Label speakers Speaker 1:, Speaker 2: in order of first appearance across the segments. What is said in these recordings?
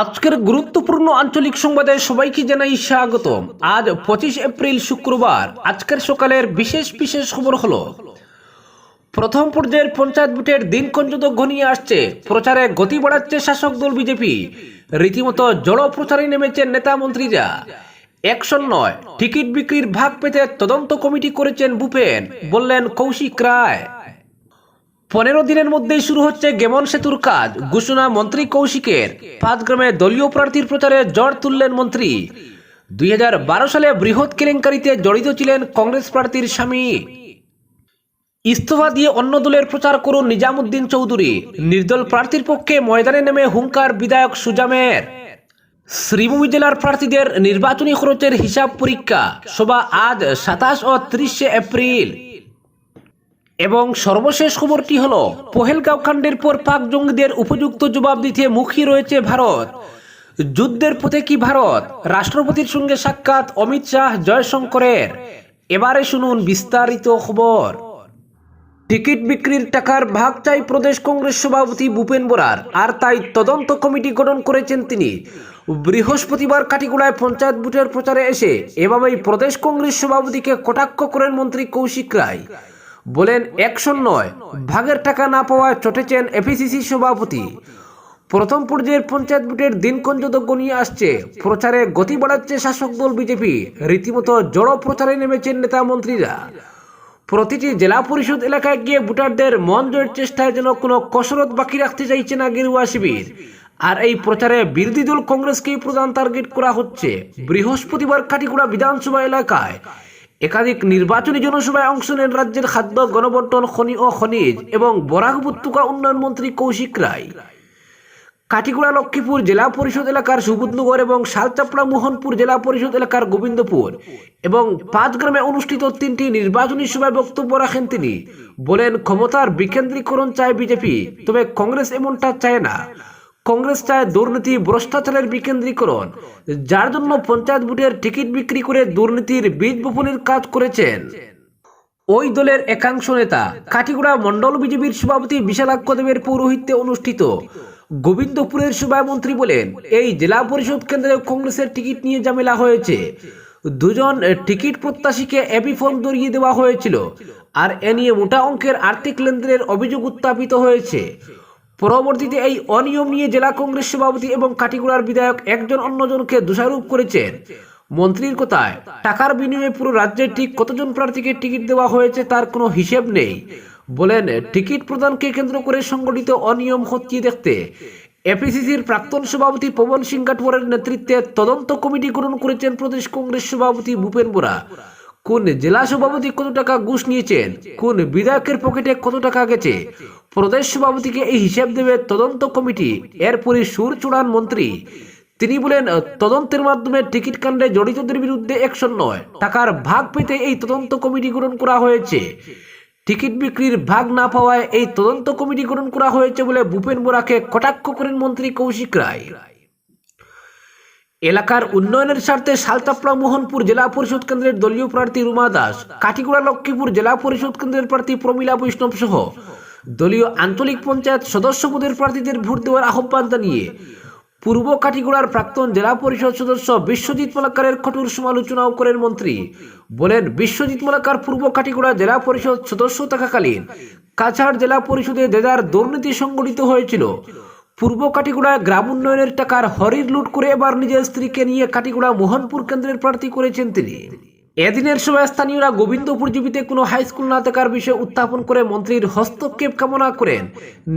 Speaker 1: আজকের গুরুত্বপূর্ণ আঞ্চলিক সংবাদে সবাইকে জানাই স্বাগতম। আজ পঁচিশ এপ্রিল শুক্রবার, আজকের সকালের বিশেষ বিশেষ খবর হলো, প্রথম পর্যায়ের পঞ্চায়েত ভোটের দিনক্ষণ যত ঘনিয়ে আসছে। প্রচারে গতি বাড়াচ্ছে শাসক দল বিজেপি। রীতিমতো জড় প্রচারে নেমেছেন নেতা মন্ত্রীরা। একশন নয়, টিকিট বিক্রির ভাগ পেতে তদন্ত কমিটি করেছেন ভূপেন, বললেন কৌশিক রায়। পনেরো দিনের মধ্যেই শুরু হচ্ছে গেমন সেতুর কাজ, ঘোষণা মন্ত্রী কৌশিকের। পাঁচ গ্রামে দলীয় প্রার্থীর প্রচারে জ্বর তুললেন মন্ত্রী। দুই হাজার বারো সালে বৃহৎ কেলেঙ্কারিতে জড়িত ছিলেন কংগ্রেস প্রার্থীর স্বামী। ইস্তফা দিয়ে অন্য দলের প্রচার করুন নিজামুদ্দিন চৌধুরী। নির্দল প্রার্থীর পক্ষে ময়দানে নেমে হুঙ্কার বিধায়ক সুজামের। শ্রীভূমি জেলার প্রার্থীদের নির্বাচনী খরচের হিসাব পরীক্ষা, সভা আজ সাতাশ ও ত্রিশে এপ্রিল। এবং সর্বশেষ খবরটি হলো, পহেলগাঁও কাণ্ডের পর পাক জঙ্গিদের উপযুক্ত জবাব দিতে মুখী রয়েছে ভারত। যুদ্ধের পথে কি ভারত? রাষ্ট্রপতির সঙ্গে সাক্ষাৎ অমিত শাহ জয়শঙ্করের। এবারে শুনুন বিস্তারিত খবর। টিকিট বিক্রির টাকার ভাগ চাই প্রদেশ কংগ্রেস সভাপতি ভূপেন বোরার। আর তাই তদন্ত কমিটি গঠন করেছেন তিনি। বৃহস্পতিবার কাটিগুড়ায় পঞ্চায়েত ভোটের প্রচারে এসে এভাবেই প্রদেশ কংগ্রেস সভাপতিকে কটাক্ষ করেন মন্ত্রী কৌশিক রায়। বলেন একশন নয়। ভাগের টাকা না পাওয়ায় চটেছেন এফিসিসি সভাপতি। প্রথম পর্যায়ের পঞ্চায়েত ভোটের দিনক্ষণ যত গনিয়ে আসছে, প্রচারে গতি বাড়াচ্ছে শাসক দল বিজেপি। রীতিমতো জড়ো প্রচারে নেমেছেন নেতা মন্ত্রীরা। প্রতিটি জেলা পরিষদ এলাকায় গিয়ে ভোটারদের মন জয়ের চেষ্টায় যেন কোনো কসরত বাকি রাখতে চাইছে না গেরুয়া শিবির। আর এই প্রচারে বিরোধী দল কংগ্রেসকেই প্রধান টার্গেট করা হচ্ছে। বৃহস্পতিবার কাটিগুড়া বিধানসভা এলাকায় একাধিক নির্বাচনী জনসভায় অংশ নেন রাজ্যের খাদ্য, গণবন্টন, খনি ও খনিজ এবং বরাক উপত্যকা উন্নয়ন মন্ত্রী কৌশিক রায়। কাটিগুড়া লক্ষ্মীপুর জেলা পরিষদ এলাকার সুবুদনগর এবং শালচাপড়া, মোহনপুর জেলা পরিষদ এলাকার গোবিন্দপুর এবং পাঁচ গ্রামে অনুষ্ঠিত তিনটি নির্বাচনী সভায় বক্তব্য রাখেন তিনি। বলেন, ক্ষমতার বিকেন্দ্রীকরণ চায় বিজেপি, তবে কংগ্রেস এমনটা চায় না। কংগ্রেস চায় দুর্নীতি ভ্রষ্টাচারের বিকেন্দ্রীকরণ, যার জন্য পঞ্চায়েত ভোটের টিকিট বিক্রি করে দুর্নীতির বীজ বপনের কাজ করেছেন। ওই দলের একাংশ নেতা কাটিগুড়া মন্ডল বিজেপির সভাপতি বিশালাক্ষ দেবের পৌরোহিত্যে অনুষ্ঠিত গোবিন্দপুরের সভায় মন্ত্রী বলেন, এই জেলা পরিষদ কেন্দ্রে কংগ্রেসের টিকিট নিয়ে ঝামেলা হয়েছে। দুজন টিকিট প্রত্যাশীকে এপি ফর্ম ধরিয়ে দেওয়া হয়েছিল, আর এ নিয়ে মোটা অঙ্কের আর্থিক লেনদেনের অভিযোগ উত্থাপিত হয়েছে। পরবর্তীতে এই অনিয়ম নিয়ে জেলা কংগ্রেস সভাপতি এবং কাটিগুড়ার বিধায়ক একজন অন্যজনকে দোষারোপ করেছেন। মন্ত্রীর কথায়, টাকার বিনিময়ে পুরো রাজ্যে ঠিক কতজন প্রার্থীকে টিকিট দেওয়া হয়েছে তার কোনো হিসেব নেই। বলেন, টিকিট প্রদানকে কেন্দ্র করে সংগঠিত অনিয়ম খতিয়ে দেখতে এপিসিসির প্রাক্তন সভাপতি পবন সিং নেতৃত্বে তদন্ত কমিটি গঠন করেছেন প্রদেশ কংগ্রেস সভাপতি ভূপেন বোরা। কোন জেলা সভাপতি কত টাকা ঘুষ নিয়েছেন? কোন বিধায়কের পকেটে কত টাকা গেছে? প্রদেশ সভাপতিকে এই হিসাব দেবে তদন্ত কমিটি। এরপরই সুর চূড়ান মন্ত্রী। তিনি বলেন, তদন্তের মাধ্যমে টিকিট কাণ্ডে জড়িতদের বিরুদ্ধে অ্যাকশন নয়। টাকার ভাগ পেতে এই তদন্ত কমিটি গঠন করা হয়েছে। টিকিট বিক্রির ভাগ না পাওয়ায় এই তদন্ত কমিটি গঠন করা হয়েছে বলে ভূপেন বোরাকে কটাক্ষ করেন মন্ত্রী কৌশিক রায়। এলাকার উন্নয়নের স্বার্থে সালতাপড়া মোহনপুর জেলা পরিষদ কেন্দ্রের দলীয় প্রার্থী রুমা দাস কাটিগুড়া লক্ষ্মীপুর জেলা পরিষদ কেন্দ্রের প্রার্থী প্রমীলা বৈষ্ণব সহ দলীয় আঞ্চলিক পঞ্চায়েত সদস্য পদের প্রার্থীদের ভোট দেওয়ার আহ্বান জানিয়ে পূর্ব কাটিগুড়ার প্রাক্তন জেলা পরিষদ সদস্য বিশ্বজিৎ মালাকারের কঠোর সমালোচনাও করেন মন্ত্রী। বলেন, বিশ্বজিৎ মালাকার পূর্ব কাটিগুড়া জেলা পরিষদ সদস্য থাকাকালীন কাছাড় জেলা পরিষদে দেদার দুর্নীতি সংগঠিত হয়েছিল। পূর্ব কাটিগুড়া গ্রাম উন্নয়নের টাকার হরির লুট করে এবার নিজের স্ত্রীকে নিয়ে কাটিগুড়া মোহনপুর কেন্দ্রের প্রার্থী করেছেন তিনি। এদিনের সময় স্থানীয়রা গোবিন্দপুর জীবিতে কোনো হাই স্কুল না থাকার বিষয়ে উত্থাপন করে মন্ত্রীর হস্তক্ষেপ কামনা করেন।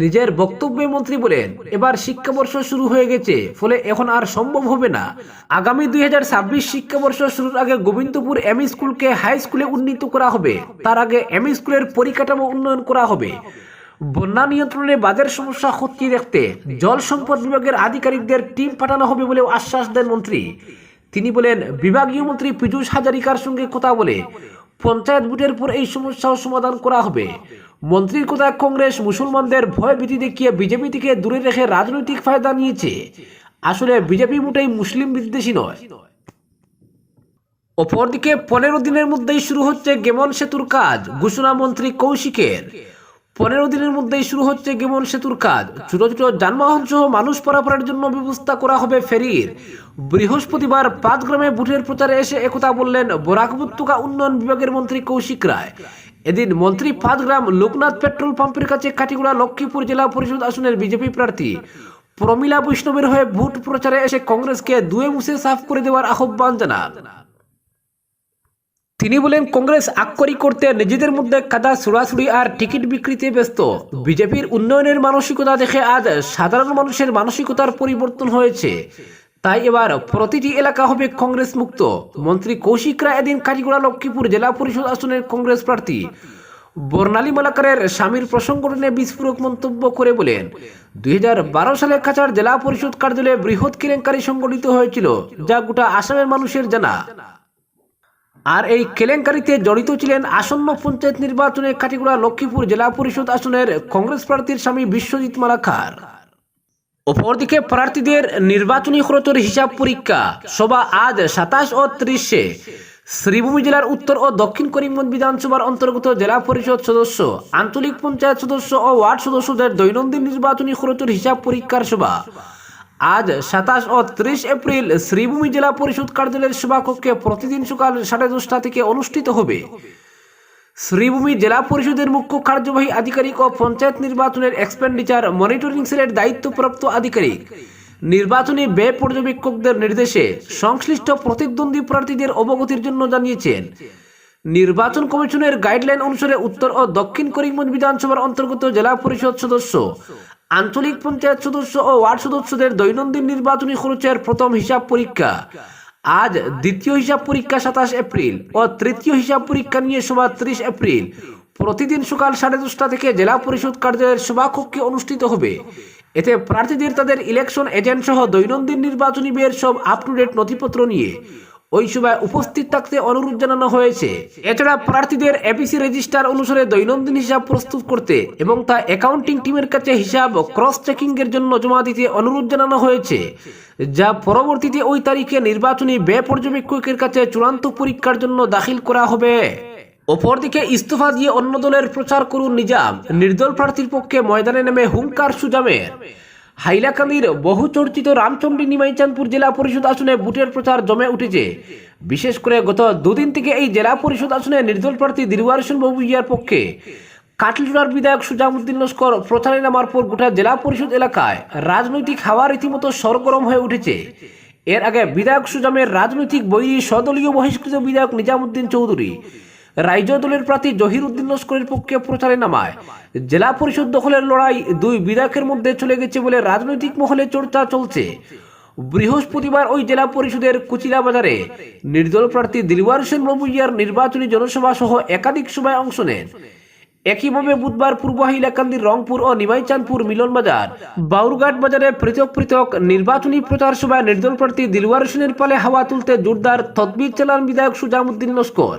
Speaker 1: নিজের বক্তব্যে মন্ত্রী বলেন, এবার শিক্ষাবর্ষ শুরু হয়ে গেছে, ফলে এখন আর সম্ভব হবে না। আগামী দুই হাজার ছাব্বিশ শিক্ষাবর্ষ শুরুর আগে গোবিন্দপুর এমই স্কুলকে হাই স্কুলে উন্নীত করা হবে। তার আগে এমই স্কুলের পরিকাঠামো উন্নয়ন করা হবে। বন্যা নিয়ন্ত্রণে বাজার সমস্যা খতিয়ে দেখতে জল সম্পদ বিভাগের আধিকারিকদের টিম পাঠানো হবে বলেও আশ্বাস দেন মন্ত্রী। তিনি বলেন, বিভাগীয় মন্ত্রী পীযূষ হাজারিকার সঙ্গে কথা বলে পঞ্চায়েত ভোটের পর এই সমস্যাও সমাধান করা হবে। মন্ত্রীর কথায় কংগ্রেস মুসলমানদের ভয় ভীতি দেখিয়ে বিজেপি থেকে দূরে রেখে রাজনৈতিক ফায়দা নিয়েছে। আসলে বিজেপি মোটেই মুসলিম বিদ্বেষী নয়। অপরদিকে পনেরো দিনের মধ্যেই শুরু হচ্ছে গেমন সেতুর কাজ, ঘোষণা মন্ত্রী কৌশিকের। পনেরো দিনের মধ্যেই শুরু হচ্ছে গেমন সেতুর কাজ। ছোট ছোট যানবাহন সহ মানুষ পারাপারের জন্য ব্যবস্থা করা হবে ফেরির। বৃহস্পতিবার পাঁচ গ্রামে ভোটের প্রচারে এসে একথা বললেন বরাক উপত্যকা উন্নয়ন বিভাগের মন্ত্রী কৌশিক রায়। এদিন মন্ত্রী পাঁচগ্রাম লোকনাথ পেট্রোল পাম্পের কাছে কাটিগুড়া লক্ষ্মীপুর জেলা পরিষদ আসনের বিজেপি প্রার্থী প্রমিলা বৈষ্ণবের হয়ে ভোট প্রচারে এসে কংগ্রেসকে দুয়ে মুছে সাফ করে দেওয়ার আহ্বান জানান। তিনি বলেন, কংগ্রেস আক্ষরিক করতে নিজেদের মধ্যে কাদা ছুড়াছুড়ি আর টিকিট বিক্রিতে ব্যস্ত। বিজেপির উন্নয়নের মানসিকতা দেখে আজ সাধারণ মানুষের মানসিকতার পরিবর্তন হয়েছে। তাই এবার প্রতিটি এলাকা হবে কংগ্রেস মুক্ত। মন্ত্রী কৌশিক রায় এদিন কাটিগড়া লক্ষ্মীপুর জেলা পরিষদ আসনের কংগ্রেস প্রার্থী বর্ণালী মালাকারের স্বামীর প্রসঙ্গ টেনে বিস্ফোরক মন্তব্য করে বলেন, দুই হাজার বারো সালে কাছাড় জেলা পরিষদ কার্যালয়ে বৃহৎ কেলেঙ্কারি সংগঠিত হয়েছিল, যা গোটা আসামের মানুষের জানা। আর এই কেলেঙ্কারিতে জড়িত ছিলেন আসন্ন পঞ্চায়েত নির্বাচনে কাটিগুড়া লক্ষ্মীপুর জেলা পরিষদ আসনের কংগ্রেস প্রার্থীর স্বামী বিশ্বজিৎ মালাকার। অপরদিকে প্রার্থীদের নির্বাচনী খরচের হিসাব পরীক্ষা, সভা আজ সাতাশ ও ত্রিশে। শ্রীভূমি জেলার উত্তর ও দক্ষিণ করিমগঞ্জ বিধানসভার অন্তর্গত জেলা পরিষদ সদস্য, আঞ্চলিক পঞ্চায়েত সদস্য ও ওয়ার্ড সদস্যদের দৈনন্দিন নির্বাচনী খরচের হিসাব পরীক্ষার সভা। আজ সাতাশ ও ত্রিশ এপ্রিল শ্রীভূমি জেলা পরিষদ কার্যালয়ের সভাকক্ষে প্রতিদিন সকাল সাড়ে দশটা থেকে অনুষ্ঠিত হবে। শ্রীভূমি জেলা পরিষদের মুখ্য কার্যবাহী আধিকারিক ও পঞ্চায়েত নির্বাচনের এক্সপেন্ডিচার মনিটরিং সেলের দায়িত্বপ্রাপ্ত আধিকারিক। নির্বাচনী ব্যয় পর্যবেক্ষকদের নির্দেশে সংশ্লিষ্ট প্রতিদ্বন্দ্বী প্রার্থীদের অবগতির জন্য জানিয়েছেন। নির্বাচন কমিশনের গাইডলাইন অনুসারে উত্তর ও দক্ষিণ করিমগঞ্জ বিধানসভার অন্তর্গত জেলা পরিষদ সদস্য আঞ্চলিক পঞ্চায়েত সদস্য ও ওয়ার্ড সদস্যদের দৈনন্দিন নির্বাচনী খরচের প্রথম হিসাব পরীক্ষা। আজ দ্বিতীয় হিসাব পরীক্ষা সাতাশ এপ্রিল ও তৃতীয় হিসাব পরীক্ষা নিয়ে সভা ত্রিশ এপ্রিল। প্রতিদিন সকাল সাড়ে দশটা থেকে জেলা পরিষদ কার্যালয়ের সভাকক্ষে অনুষ্ঠিত হবে। এতে প্রার্থীদের তাদের ইলেকশন এজেন্ট সহ দৈনন্দিন নির্বাচনী ব্যয়ের সব আপ টু ডেট নথিপত্র নিয়ে ওই সভায় উপস্থিত থাকতে অনুরোধ জানানো হয়েছে। এছাড়া প্রার্থীদের এপিসি রেজিস্টার অনুসারে দৈনন্দিন হিসাব প্রস্তুত করতে এবং তা অ্যাকাউন্টিং টিমের কাছে হিসাব ক্রস চেকিং এর জন্য জমা দিতে অনুরোধ জানানো হয়েছে, যা পরবর্তীতে ওই তারিখে নির্বাচনী ব্যয় পর্যবেক্ষকের কাছে চূড়ান্ত পরীক্ষার জন্য দাখিল করা হবে। অপরদিকে ইস্তফা দিয়ে অন্য দলের প্রচার করুন নিজাম। নির্দল প্রার্থীর পক্ষে ময়দানে নেমে হুঙ্কার সুজামের। হাইলাকান্দির বহু চর্চিত রামচন্ডী নিমাইচাঁদপুর জেলা পরিষদ আসনে বুটের প্রচার জমে উঠেছে। বিশেষ করে গত দুদিন থেকে এই জেলা পরিষদ আসনে নির্দল প্রার্থী দিলওয়ার বাবু ইয়ার পক্ষে কাটলিচুড়ার বিধায়ক সুজামুদ্দিন লস্কর প্রচারে নামার পর গোটা জেলা পরিষদ এলাকায় রাজনৈতিক হাওয়া রীতিমতো সরগরম হয়ে উঠেছে। এর আগে বিধায়ক সুজামের রাজনৈতিক বৈরী সদলীয় বহিষ্কৃত বিধায়ক নিজামুদ্দিন চৌধুরী রাইজ দলের প্রার্থী জহির উদ্দিন লস্করের পক্ষে প্রচারে নামায়। জেলা পরিষদ দখলের লড়াই দুই বিধায়কের মধ্যে চলে গেছে বলে রাজনৈতিক মহলে চর্চা চলছে। বৃহস্পতিবার ওই জেলা পরিষদের কুচিলা বাজারে নির্দল প্রার্থী দিলওয়ার হোসেন নির্বাচনী জনসভা সহ একাধিক সভায় অংশ নেন। একইভাবে বুধবার পূর্ব হাইলাকান্দির রংপুর ও নিমাইচাঁদপুর মিলন বাজার বাউরঘাট বাজারে পৃথক পৃথক নির্বাচনী প্রচার সভায় নির্দল প্রার্থী দিলওয়ার হোসেনের পালে হাওয়া তুলতে জোরদার তদবির চালান বিধায়ক সুজামুদ্দিন লস্কর।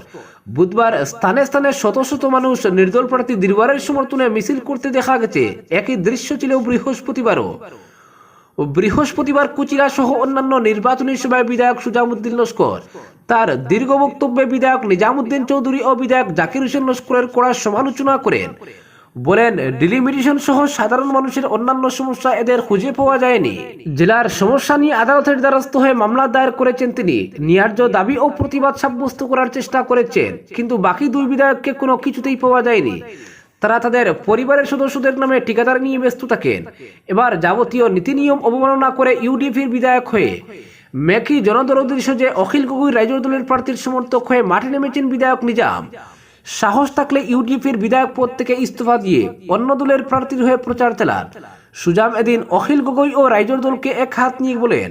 Speaker 1: বুধবার স্থানে স্থানে শত শত মানুষ নির্দল প্রার্থী দিলওয়ারের সমর্থনে মিছিল করতে দেখা গেছে। একই দৃশ্য ছিল বৃহস্পতিবারও। বৃহস্পতিবার কুচিরা সহ অন্যান্য নির্বাচনী সভায় বিধায়ক সুজামুদ্দিন লস্কর, তার দীর্ঘ বক্তব্যে বিধায়ক নিজামুদ্দিন চৌধুরী ও বিধায়ক জাকির হোসেন লস্করের কড়া সমালোচনা করেন। বলেন ডিলিমিটেশন সহ সাধারণ মানুষের অন্যান্য সমস্যা এদের খুঁজে পাওয়া যায়নি। জেলার সমস্যা নিয়ে আদালতের দ্বারস্থ হয়ে মামলা দায়ের করেছেন তিনি। ন্যায্য দাবি ও প্রতিবাদ সাব্যস্ত করার চেষ্টা করেছেন, কিন্তু বাকি দুই বিধায়ককে কোনো কিছুতেই পাওয়া যায়নি। তারা তাদের পরিবারের সদস্যদের নামে ঠিকাদার নিয়ে ব্যস্ত থাকেন। এবার যাবতীয় নীতি নিয়ম অবমাননা করে ইউডিএফির বিধায়ক হয়ে মেকি জনদরদের যে অখিল গগৈ রাইজর দলের প্রার্থীর সমর্থক হয়ে মাঠে নেমেছেন বিধায়ক নিজাম। সাহস থাকলে ইউডিএফির বিধায়ক পদ থেকে ইস্তফা দিয়ে অন্য দলের প্রার্থীর হয়ে প্রচার চালান। সুজাম এদিন অখিল গগৈ ও রাইজর দলকে এক হাত নিয়ে বলেন,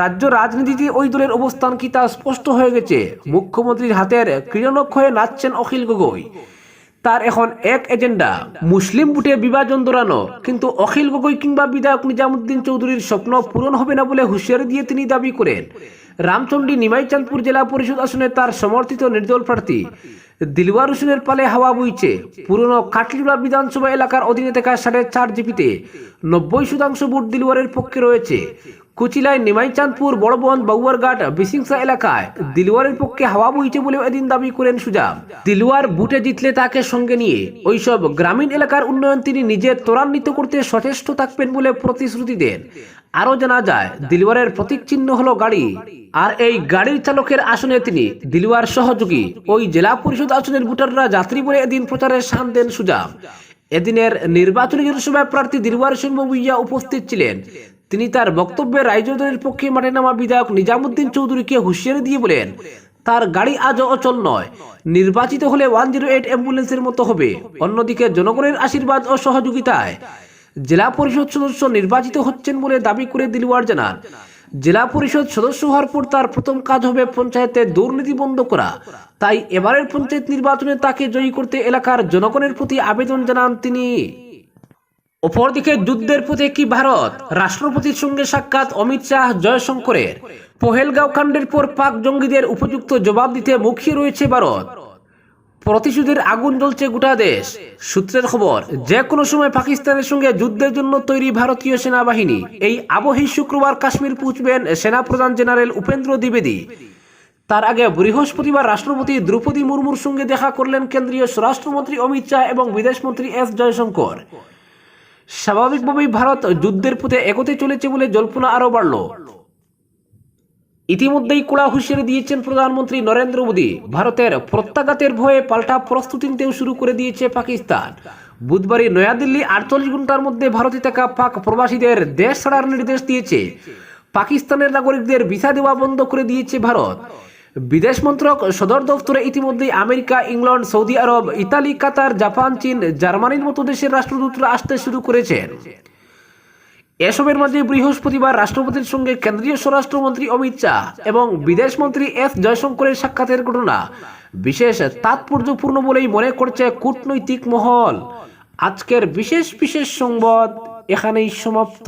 Speaker 1: রাজ্য রাজনীতিতে ওই দলের অবস্থান কি তা স্পষ্ট হয়ে গেছে? মুখ্যমন্ত্রীর হাতের ক্রীড়নক হয়ে নাচছেন অখিল গগৈ তার এখন এক এজেন্ডা। মুসলিম বুটে বিভাজন দৌড়ানো। কিন্তু অখিল গগৈ কিংবা বিধায়ক নিজামুদ্দিন চৌধুরীর স্বপ্ন পূরণ হবে না বলে হুঁশিয়ারি দিয়ে তিনি দাবি করেন। রামচন্ডী নিমাইচাঁদপুর জেলা পরিষদ আসনে তার সমর্থিত নির্দল প্রার্থী দিলওয়ার হোসেনের পালে হাওয়া বইছে। পুরনো কাটলিড়া বিধানসভা এলাকার অধীনে থাকা সাড়ে চার জিপিতে নব্বই শতাংশ ভোট দিলওয়ারের পক্ষে রয়েছে। কুচিলায় নিমাইচাঁদপুর বড়বন বাউয়ারঘাট বিসিংসা এলাকায় দিলওয়ারের পক্ষে হাওয়া বইছে বলেও এদিন দাবি করেন সুজাম। দিলওয়ার বুটে জিতলে তাকে সঙ্গে নিয়ে ওইসব গ্রামীণ এলাকার উন্নয়ন তিনি নিজে ত্বরান্বিত করতে সচেষ্ট থাকবেন বলে প্রতিশ্রুতি দেন। আরও জানা যায় দিলওয়ারের প্রতীক চিহ্ন হলো গাড়ি। আর এই গাড়ির চালকের আসনে তিনি দিলওয়ার সহযোগী। ওই জেলা পরিষদ আসনের ভোটাররা যাত্রী বলে এদিন প্রচারের শান দেন সুজাম। এদিনের নির্বাচনী জনসভায় প্রার্থী দিলওয়ার সিংহ উপস্থিত ছিলেন। তিনি তার বক্তব্যে রাইজোদলের পক্ষে মাঠে নামা বিধায়ক নিজামুদ্দিন চৌধুরীকে হুঁশিয়ারি দিয়ে বলেন, তার গাড়ি আজও অচল নয়। নির্বাচিত হলে ওয়ান জিরো এইট অ্যাম্বুলেন্সের মতো হবে। অন্যদিকে জনগণের আশীর্বাদ ও সহযোগিতায় জেলা পরিষদ সদস্য নির্বাচিত হচ্ছেন বলে দাবি করে দিলওয়ার জানান। জেলা পরিষদ সদস্য হওয়ার পর তার প্রথম কাজ হবে পঞ্চায়েতে দুর্নীতি বন্ধ করা। তাই এবারের পঞ্চায়েত নির্বাচনে তাকে জয়ী করতে এলাকার জনগণের প্রতি আবেদন জানান তিনি। অপরদিকে যুদ্ধের পথে কি ভারত? রাষ্ট্রপতির সঙ্গে সাক্ষাৎ অমিত শাহ জয়শঙ্করের। পহেলগাঁও কাণ্ডের পর পাক জঙ্গিদের উপযুক্ত জবাব দিতে মুখিয়ে রয়েছে ভারত। প্রতিশোধের আগুন জ্বলছে গোটা দেশ। সূত্রের খবর যে কোনো সময় পাকিস্তানের সঙ্গে যুদ্ধের জন্য তৈরি ভারতীয় সেনাবাহিনী, এই আবহেই শুক্রবার কাশ্মীর পৌঁছবেন সেনাপ্রধান জেনারেল উপেন্দ্র দ্বিবেদী। তার আগে বৃহস্পতিবার রাষ্ট্রপতি দ্রৌপদী মুর্মুর সঙ্গে দেখা করলেন কেন্দ্রীয় স্বরাষ্ট্রমন্ত্রী অমিত শাহ এবং বিদেশমন্ত্রী এস জয়শঙ্কর। স্বাভাবিকভাবেই ভারত যুদ্ধের পথে এগোতে চলেছে বলে জল্পনা আরও বাড়ল। ইতিমধ্যেই কোড়া হুঁশিয়ারি দিয়েছেন প্রধানমন্ত্রী নরেন্দ্র মোদী। ভারতের প্রত্যাঘাতের ভয়ে পাল্টা প্রস্তুতি নিতেও শুরু করে দিয়েছে পাকিস্তান। বুধবারই নয়াদিল্লি আটচল্লিশ ঘণ্টার মধ্যে ভারতে থাকা পাক প্রবাসীদের দেশ ছাড়ার নির্দেশ দিয়েছে। পাকিস্তানের নাগরিকদের ভিসা দেওয়া বন্ধ করে দিয়েছে ভারত। বিদেশ মন্ত্রক সদর দপ্তরে ইতিমধ্যেই America England Saudi Arab, Italy, Qatar, Japan, চীন, জার্মানির মতো দেশের রাষ্ট্রদূতরা আসতে শুরু করেছেন। এসবের মাঝে বৃহস্পতিবার রাষ্ট্রপতির সঙ্গে কেন্দ্রীয় স্বরাষ্ট্রমন্ত্রী অমিত শাহ এবং বিদেশমন্ত্রী এস জয়শঙ্করের সাক্ষাতের ঘটনা বিশেষ তাৎপর্যপূর্ণ বলেই মনে করছে কূটনৈতিক মহল। আজকের বিশেষ বিশেষ সংবাদ এখানেই সমাপ্ত।